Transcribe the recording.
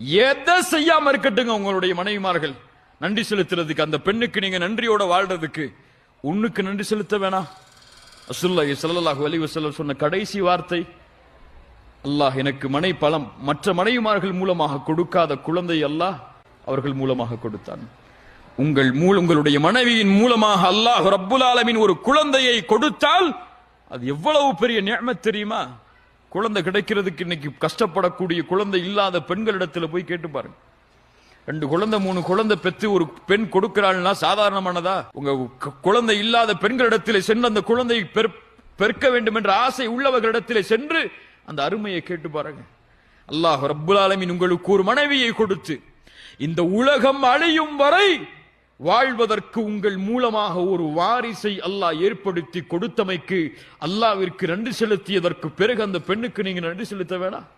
எதை செய்யாம இருக்கட்டுங்க உங்களுடைய மனைவிமார்கள்? நன்றி செலுத்துறதுக்கு அந்த பெண்ணுக்கு நீங்க நன்றியோட வாழ்றதுக்கு. உன்னுக்கு நன்றி செலுத்த வேணாம். அசுல்லாஹி ஸல்லல்லாஹு வலிவு செல்ல சொன்ன கடைசி வார்த்தை அல்லாஹ் எனக்கு மனை பலம் மற்ற மனைவிமார்கள் மூலமாக கொடுக்காத குழந்தை அல்லாஹ் அவர்கள் மூலமாக கொடுத்தான். உங்கள் மூல உங்களுடைய மனைவியின் மூலமாக அல்லாஹ் ரப்புல் ஆலமின் ஒரு குழந்தையை கொடுத்தால் அது எவ்வளவு பெரிய நியமத் தெரியுமா? குழந்தை கிடைக்கிறதுக்கு இன்னைக்கு கஷ்டப்படக்கூடிய குழந்தை இல்லாத பெண்களிடத்துல போய் கேட்டு பாருங்க. ரெண்டு குழந்தை மூணு குழந்தை பெற்று ஒரு பெண் கொடுக்கிறாள்னா சாதாரணமானதா? உங்க குழந்தை இல்லாத பெண்களிடத்தில் சென்று அந்த குழந்தையை பெற்- பெருக்க வேண்டும் என்ற ஆசை உள்ளவர்களிடத்தில் சென்று அந்த அருமையை கேட்டு பாருங்க. அல்லாஹ் ரப்புல் ஆலமின் உங்களுக்கு ஒரு மனைவியை கொடுத்து இந்த உலகம் அழியும் வரை வாழ்வதற்கு உங்கள் மூலமாக ஒரு வாரிசை அல்லாஹ் ஏற்படுத்தி கொடுத்தமைக்கு அல்லாவிற்கு நன்றி செலுத்தியதற்கு பிறகு அந்த பெண்ணுக்கு நீங்க நன்றி செலுத்த வேணாம்.